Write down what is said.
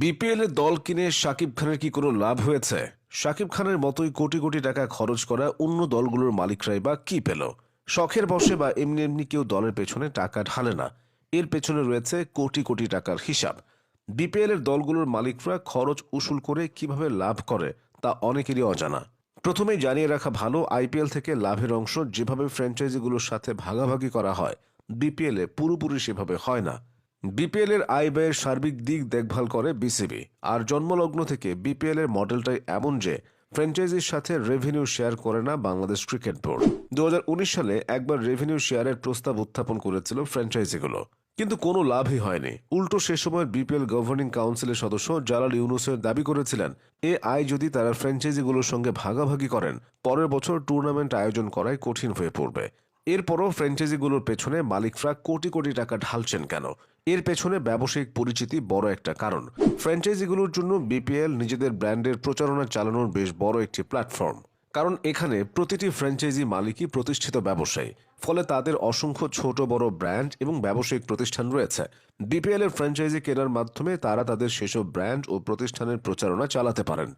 BPL দল কিনে শাকিব খানের কি কোনো লাভ হয়েছে? শাকিব খানের মতোই কোটি কোটি টাকা খরচ করা অন্য দলগুলোর মালিকরাই বা কি পেল? শখের বসে বা এমনি এমনি কেউ দলের পেছনে টাকা ঢালে না। এর পেছনে রয়েছে কোটি কোটি টাকার হিসাব। বিপিএল এর দলগুলোর মালিকরা খরচ উসুল করে কীভাবে লাভ করে তা অনেকেরই অজানা। প্রথমেই জানিয়ে রাখা ভালো, আইপিএল থেকে লাভের অংশ যেভাবে ফ্র্যাঞ্চাইজিগুলোর সাথে ভাগাভাগি করা হয়, বিপিএল পুরোপুরি সেভাবে হয় না। বিপিএল এর আয় ব্যয়ের সার্বিক দিক দেখভাল করে বিসিবি। আর জন্মলগ্ন থেকে বিপিএল এর মডেলটাই এমন যে, ফ্র্যাঞ্চাইজির সাথে রেভিনিউ শেয়ার করে না বাংলাদেশ ক্রিকেট বোর্ড। দু হাজার উনিশ সালে একবার রেভিনিউ শেয়ারের প্রস্তাব উত্থাপন করেছিল ফ্র্যাঞ্চাইজিগুলো। কিন্তু কোনো লাভই হয়নি। উল্টো সে সময় বিপিএল গভর্নিং কাউন্সিলের সদস্য জালাল ইউনুসের দাবি করেছিলেন, এ আয় যদি তারা ফ্র্যাঞ্চাইজিগুলোর সঙ্গে ভাগাভাগি করেন, পরের বছর টুর্নামেন্ট আয়োজন করাই কঠিন হয়ে পড়বে। এরপরও ফ্র্যাঞ্চাইজিগুলোর পেছনে মালিকরা কোটি কোটি টাকা ঢালছেন কেন? এর পেছনে ব্যবসায়িক পরিচিতি বড় একটা কারণ। ফ্র্যাঞ্চাইজিগুলোর জন্য বিপিএল নিজেদের ব্র্যান্ডের প্রচারণা চালানোর বেশ বড় একটি প্ল্যাটফর্ম কারণ এখানে প্রতিটি ফ্র্যাঞ্চাইজি মালিকই প্রতিষ্ঠিত ব্যবসায়ী। ফলে তাদের অসংখ্য ছোট, বড় ব্র্যান্ড এবং ব্যবসায়িক প্রতিষ্ঠান রয়েছে। বিপিএল এর ফ্র্যাঞ্চাইজি কেনার মাধ্যমে তারা তাদের সেসব ব্র্যান্ড ও প্রতিষ্ঠানের প্রচারণা চালাতে পারেন।